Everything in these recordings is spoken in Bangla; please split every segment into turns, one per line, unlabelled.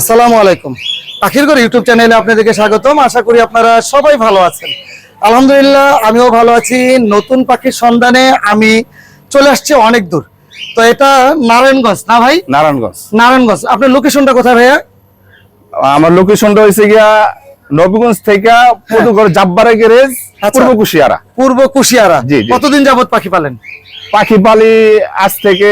আসসালামু আলাইকুম। পাখির ঘর ইউটিউব চ্যানেলে আপনাদেরকে স্বাগতম। আশা করি আপনারা সবাই ভালো আছেন। আলহামদুলিল্লাহ আমিও ভালো আছি। নতুন পাখির সন্ধানে আমি চলে আসছি অনেক দূর। তো এটা নারায়ণগঞ্জ না ভাই?
নারায়ণগঞ্জ।
নারায়ণগঞ্জ। আপনার লোকেশনটা কোথায় ভাইয়া?
আমার লোকেশনটা হয়েছে গিয়া নবীগঞ্জ থেকে পদুগড় জাব্বারা গ্যারেজ
আচ্ছা।
পূর্ব কুশিয়ারা।
পূর্ব কুশিয়ারা। কতদিন যাবত পাখি পালেন?
পাখি পালি আজ থেকে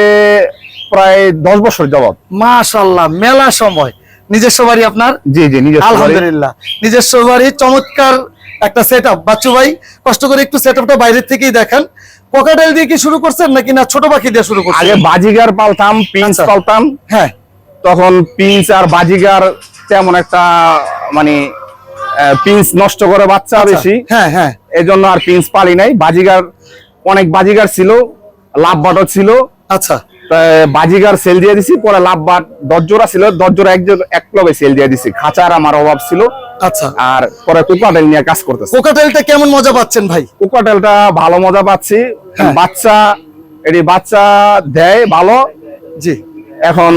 প্রায় দশ বছর যাবত
মাশাল্লাহ মেলা সময়। নিজস্ব বাড়ি আপনার?
জি জি নিজের বাড়ি।
আলহামদুলিল্লাহ। নিজস্ব বাড়ি চমৎকার একটা সেট আপ বাচ্চু ভাই কষ্ট করে একটু সেট আপটা বাইরের থেকেই দেখান। কোকাটেল দিয়ে কি শুরু করছেন নাকি না ছোট পাখি দিয়ে শুরু করছেন?
আগে বাজিগার পালতাম পিঞ্চ
আচ্ছা।
পালতাম।
হ্যাঁ।
তখন পিঞ্চ আর বাজিগার তেমন একটা মানে পিঞ্চ নষ্ট করে বাচ্চা বেশি।
হ্যাঁ হ্যাঁ।
এই জন্য আর পিঞ্চ পালি নাই। বাজিগার অনেক বাজিগার ছিল লাভ বাটর ছিল।
আচ্ছা।
বাজিগার সেল দিয়ে দিছি পরে লাভ বাট দশ জোড়া ছিল দশ জোড়া এক এক ক্লবে সেল দিয়ে দিছি। খাঁচার আমার অভাব ছিল।
আচ্ছা।
আর পরে কোকাটেল নিয়ে কাজ করতেছে।
কোকাটেলটা কেমন মজা পাচ্ছেন ভাই?
কোকাটেলটা ভালো মজা পাচ্ছি।
হ্যাঁ।
বাচ্চা এটি বাচ্চা দেয় ভালো।
জি।
এখন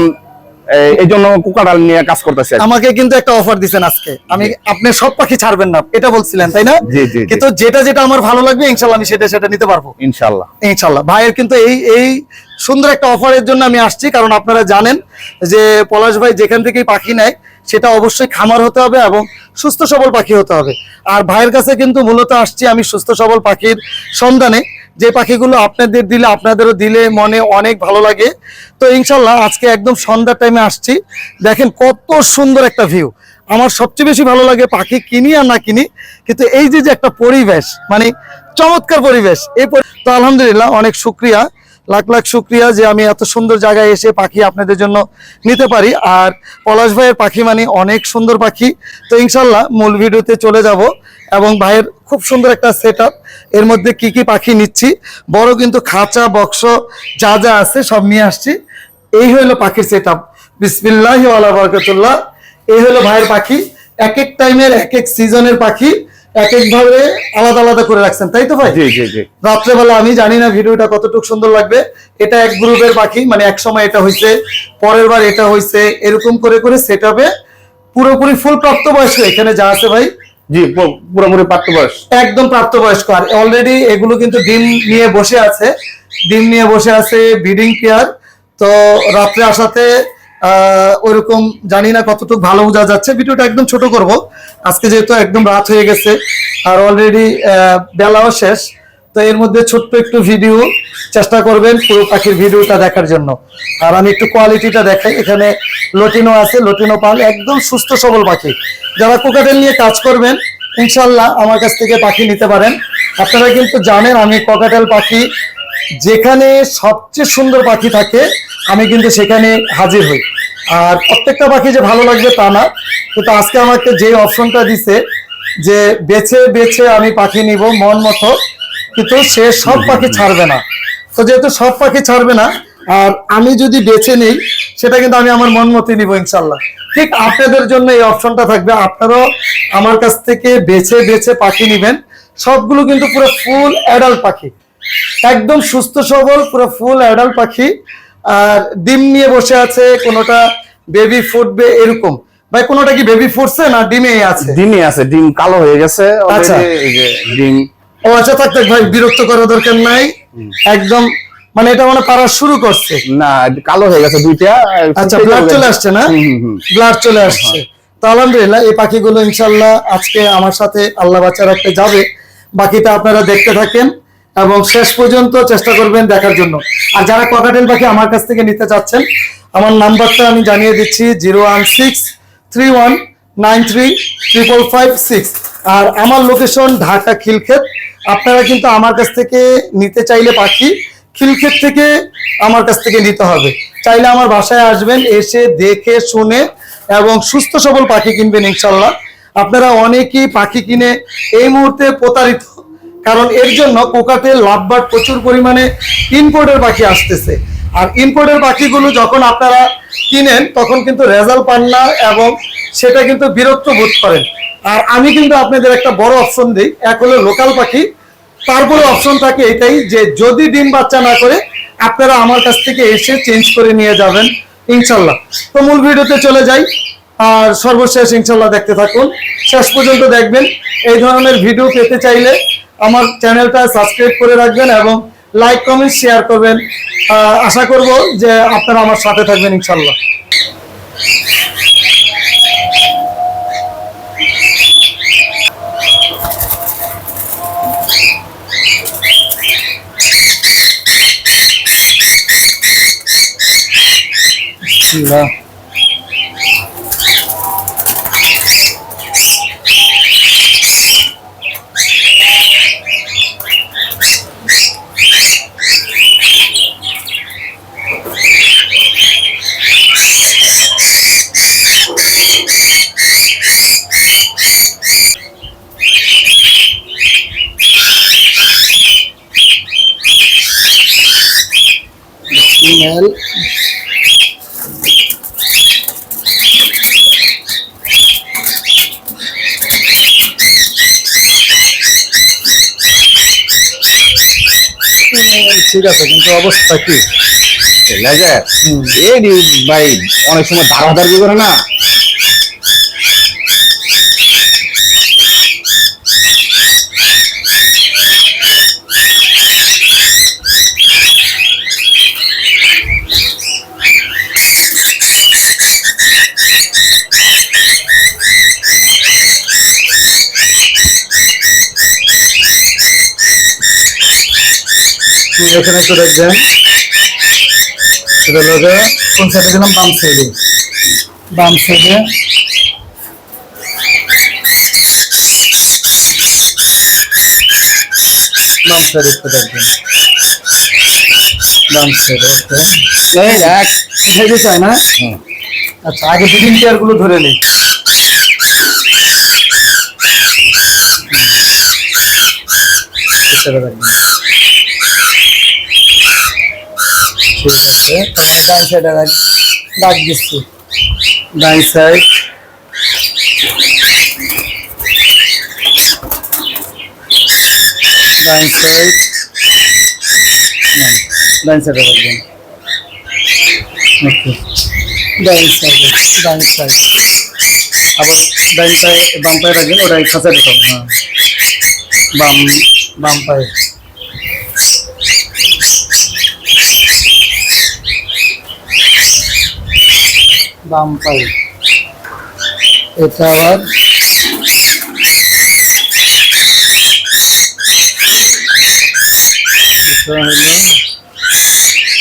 এই- জন্য কুকাটাল নিয়ে কাজ করতেছে
আমাকে কিন্তু একটা অফার দিছেন আজকে। আমি আপনি সব পাখি ছাড়বেন না এটা বলছিলেন তাই না?
জি, জি, জি।
কিন্তু যেটা যেটা আমার ভালো লাগবে ইনশাল্লাহ আমি সেটা সেটা নিতে পারব।
ইনশাল্লাহ।
ইনশাল্লাহ। ভাইয়ের কিন্তু এই এই সুন্দর একটা অফারের জন্য আমি আসছি কারণ আপনারা জানেন যে পলাশ ভাই যেখান থেকেই পাখি নেয় সেটা অবশ্যই খামার হতে হবে এবং সুস্থ সবল পাখি হতে হবে। আর ভাইয়ের কাছে কিন্তু মূলত আসছি আমি সুস্থ সবল পাখির সন্ধানে। যে পাখিগুলো আপনাদের দিলে, আপনাদেরও দিলে মনে অনেক ভালো লাগে। তো ইনশাল্লাহ আজকে একদম সন্ধ্যার টাইমে আসছি। দেখেন কত সুন্দর একটা ভিউ আমার সবচেয়ে বেশি ভালো লাগে পাখি কিনি আর না কিনি, কিন্তু এই যে যে একটা পরিবেশ মানে চমৎকার পরিবেশ, এই তো আলহামদুলিল্লাহ অনেক শুক্রিয়া। লাখ লাখ শুক্রিয়া যে আমি এত সুন্দর জায়গায় এসে পাখি আপনাদের জন্য নিতে পারি। আর পলাশ ভাইয়ের পাখি মানে অনেক সুন্দর পাখি। তো ইনশাল্লাহ মূল ভিডিওতে চলে যাব এবং ভাইয়ের খুব সুন্দর একটা সেট এর মধ্যে কি কি পাখি নিচ্ছি? বড় কিন্তু খাঁচা বক্স যা যা আছে সব নিয়ে আসছি। এই হলো পাখির সেট আপ বিসমিল্লাহ বরকতুল্লাহ। এই হলো ভাইয়ের পাখি। এক এক টাইমের এক এক সিজনের পাখি। এক এক ভাবে আলাদা আলাদা করে রাখছেন তাই তো ভাই?
জি জি জি।
রাত্রেবেলা আমি জানি না ভিডিওটা কতটুকু সুন্দর লাগবে। এটা এক গ্রুপের পাখি মানে এক সময় এটা হয়েছে পরের বার এটা হয়েছে এরকম করে করে সেট পুরোপুরি ফুল প্রাপ্ত প্রাপ্তবয়স্ক এখানে যা আছে ভাই।
জি পুরোপুরি প্রাপ্ত বয়স
একদম প্রাপ্তবয়স্ক। আর অলরেডি এগুলো কিন্তু ডিম নিয়ে বসে আছে। ডিম নিয়ে বসে আছে ব্রিডিং পেয়ার তো রাত্রে আসাতে ওইরকম জানি না কতটুকু ভালো বোঝা যাচ্ছে। ভিডিওটা একদম ছোট করব। আজকে যেহেতু একদম রাত হয়ে গেছে, আর অলরেডি বেলাও শেষ। তো এর মধ্যে ছোট্ট একটু ভিডিও। চেষ্টা করবেন পুরো পাখির ভিডিওটা দেখার জন্য। আর আমি একটু কোয়ালিটিটা দেখাই। এখানে লটিনো আছে, লটিনো পাল, একদম সুস্থ সবল পাখি। যারা কোকাটেল নিয়ে কাজ করবেন, ইনশাল্লাহ আমার কাছ থেকে পাখি নিতে পারেন। আপনারা কিন্তু জানেন, আমি ককাটেল পাখি, যেখানে সবচেয়ে সুন্দর পাখি থাকে, আমি কিন্তু সেখানে হাজির হই। আর প্রত্যেকটা পাখি যে ভালো লাগবে তা না। কিন্তু আজকে আমাকে যে অপশনটা দিছে, যে বেছে বেছে আমি পাখি নিব মন মতো, কিন্তু সে সব পাখি ছাড়বে না। তো যেহেতু সব পাখি ছাড়বে না আর আমি যদি বেছে নেই সেটা কিন্তু আমি আমার মন মতো নিব ইনশাল্লাহ। ঠিক আপনাদের জন্য এই অপশনটা থাকবে। আপনারাও আমার কাছ থেকে বেছে বেছে পাখি নিবেন। সবগুলো কিন্তু পুরো ফুল অ্যাডাল্ট পাখি। একদম সুস্থ সবল পুরো ফুল অ্যাডাল্ট পাখি। আর ডিম নিয়ে বসে আছে কোনোটা বেবি ফুটবে এরকম। ভাই কোনোটা কি বেবি ফুটছে না ডিমেই আছে?
ডিমই আছে ডিম কালো হয়ে গেছে
আচ্ছা।
ডিম।
ও আচ্ছা থাক থাক ভাই বিরক্ত করার দরকার নাই। একদম মানে এটা মানে পারা শুরু করছে।
না কালো হয়ে গেছে দুইটা
আচ্ছা ব্লাড চলে আসছে না। ব্লাড চলে আসছে। তো আলহামদুলিল্লাহ এই পাখিগুলো ইনশাল্লাহ আজকে আমার সাথে আল্লাহ বাচ্চা রাখতে যাবে। বাকিটা আপনারা দেখতে থাকেন এবং শেষ পর্যন্ত চেষ্টা করবেন দেখার জন্য। আর যারা ককাটেল পাখি আমার কাছ থেকে নিতে চাচ্ছেন আমার নাম্বারটা আমি জানিয়ে দিচ্ছি zero one six three one nine three triple five six. আর আমার লোকেশন ঢাকা খিলক্ষেত। আপনারা কিন্তু আমার কাছ থেকে নিতে চাইলে পাখি খিলক্ষেত থেকে আমার কাছ থেকে নিতে হবে। চাইলে আমার বাসায় আসবেন, এসে দেখে, শুনে এবং সুস্থ সবল পাখি কিনবেন ইনশাল্লাহ। আপনারা অনেকেই পাখি কিনে এই মুহূর্তে প্রতারিত। কারণ এর জন্য কোকাতে লাভবার্ড প্রচুর পরিমাণে ইনপোর্টের পাখি আসতেছে। আর ইনপোর্টের পাখিগুলো যখন আপনারা কিনেন, তখন কিন্তু রেজাল্ট পান না এবং সেটা কিন্তু বিরক্ত বোধ করেন। আর আমি কিন্তু আপনাদের একটা বড় অপশন দিই। এক হলো লোকাল পাখি। তারপরে অপশন থাকে এটাই যে যদি ডিম বাচ্চা না করে, আপনারা আমার কাছ থেকে এসে চেঞ্জ করে নিয়ে যাবেন, ইনশাল্লাহ। তো মূল ভিডিওতে চলে যাই, আর সর্বশেষ ইনশাল্লাহ দেখতে থাকুন। শেষ পর্যন্ত দেখবেন, এই ধরনের ভিডিও পেতে চাইলে আমার চ্যানেলটা সাবস্ক্রাইব করে রাখবেন এবং লাইক কমেন্ট শেয়ার করবেন। আশা করব যে আপনারা আমার সাথে থাকবেন ইনশাল্লাহ। বিসমিল্লাহ। ফিমেল ঠিক আছে কিন্তু অবস্থা কি?
লেজার? এই ভাই অনেক সময় ধারা ধারি করে না?
এখানে একটু দেখবেন। সেটা হলো কোন সাইডে গেলাম? বাম সাইডে। বাম সাইডে। বাম সাইডে একটু দেখবেন। বাম সাইডে
এই এক
হেভি চাই না। আচ্ছা আগে বিডিং চেয়ারগুলো ধরে নিই সেটা দেখবেন। ঠিক আছে তোমার ডান সাইডে ডাক দিচ্ছি। ডান সাইড ডান সাইড ডান সাইডে রাখবেন ওকে। ডান সাইডে ডান সাইড আবার ডান পায়ে বাম পায়ে রাখবেন ওটা খাঁচা ঢুকাবো হ্যাঁ। বাম বাম পায়ে। বাম পায়ে এটা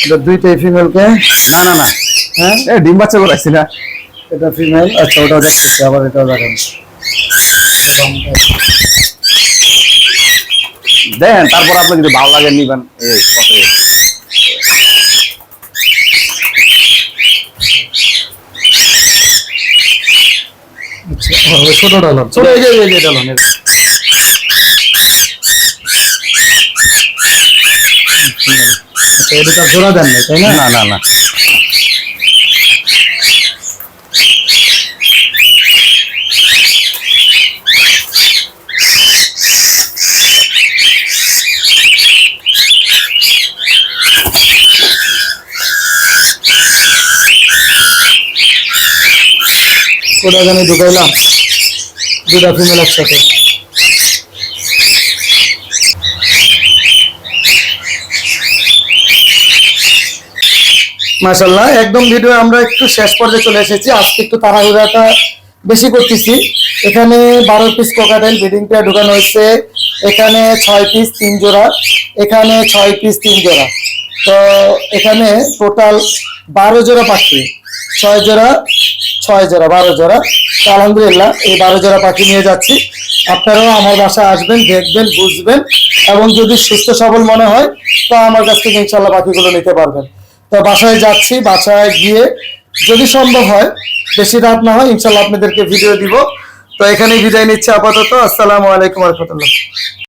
আবার দুইটাই ফিমেলকে
না না না।
হ্যাঁ?
এ ডিম বাচ্চা করাইছি না
এটা ফিমেল আচ্ছা ওটাও দেখতেছি আবার এটাও দেখেন।
দেন তারপর আপনি যদি ভালো লাগে নিবেন এই কত এই।
আচ্ছা ও, ছোট ডালাম ছোট এই যে এই যে। আচ্ছা এটা তো দেন নাই তাই না?
না না না।
ওটা এখানে ঢুকাইলাম। দুটা ফিমেল একসাথে। মাশাল্লাহ একদম ভিডিও আমরা একটু শেষ পর্যায়ে চলে এসেছি। আজকে একটু তাড়াহুড়াটা বেশি করতেছি। এখানে বারো পিস কোকাটাইল ব্রিডিংটা ঢুকানো হয়েছে। এখানে ছয় পিস তিন জোড়া। এখানে ছয় পিস তিন জোড়া। তো এখানে টোটাল বারো জোড়া পাখি। ছয় জোড়া ছয় জোড়া, বারো জোড়া। আলহামদুলিল্লাহ, এই বারো জোড়া পাখি নিয়ে যাচ্ছি। আপনারাও আমার বাসায় আসবেন, দেখবেন, বুঝবেন এবং যদি সুস্থ, সবল মনে হয়, তো আমার কাছ থেকে ইনশাল্লাহ পাখিগুলো নিতে পারবেন। তো বাসায় যাচ্ছি, বাসায় গিয়ে যদি সম্ভব হয়, বেশি রাত না হয়, ইনশাল্লাহ আপনাদেরকে ভিডিও দিব। তো এখানেই বিদায় নিচ্ছি আপাতত। আসসালামু আলাইকুম রহমতুল্লাহ।